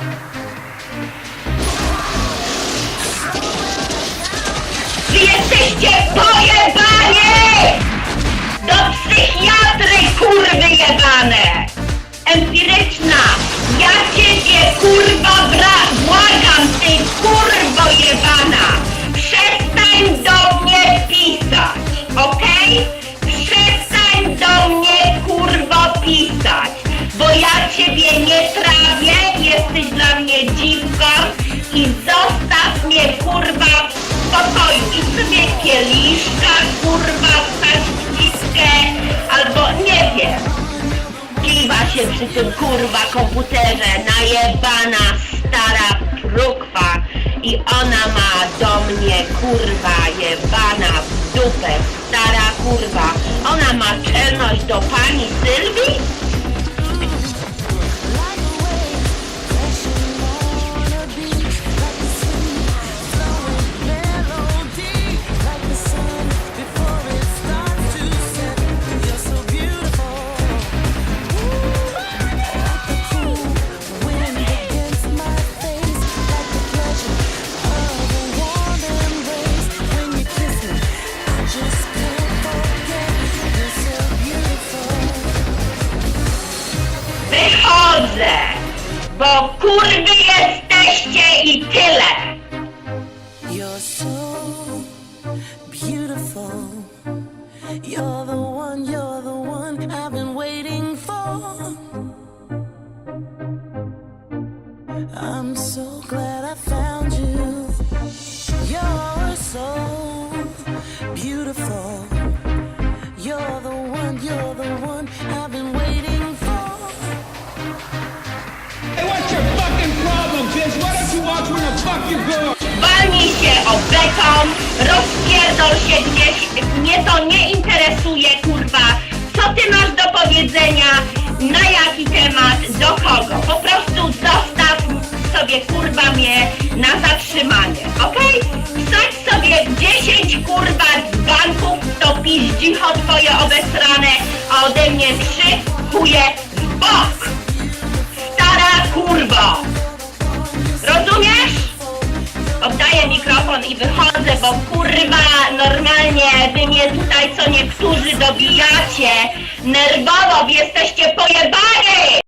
Wy jesteście pojebani! Do psychiatry, kurwy jebane! Empiryczna! Mnie dziwką i zostaw mnie, kurwa, w spokoju. I sobie kieliszka, kurwa, paczciskę, albo nie wiem. Kiwa się przy tym kurwa komputerze, najebana stara prukwa i ona ma do mnie kurwa jebana w dupę, stara kurwa. Ona ma czelność do pani Sylwii? Wychodzę! Bo kurwy jesteście i tyle! You're so beautiful. You're the one, you're the one I've been waiting for. I'm so glad I found you. You're so beautiful. You're the one, you're the one Walnij się o beton, rozpierdol się gdzieś, mnie to nie interesuje, kurwa. Co ty masz do powiedzenia, na jaki temat, do kogo? Po prostu zostaw sobie, kurwa, mnie na zatrzymanie, okej? Wsadź sobie 10, kurwa, dzbanków, to piździcho twoje obesrane, a ode mnie trzy chuje w bok! Mikrofon i wychodzę, bo kurwa normalnie wy mnie tutaj co niektórzy dobijacie. Nerwowo, wy jesteście pojebani!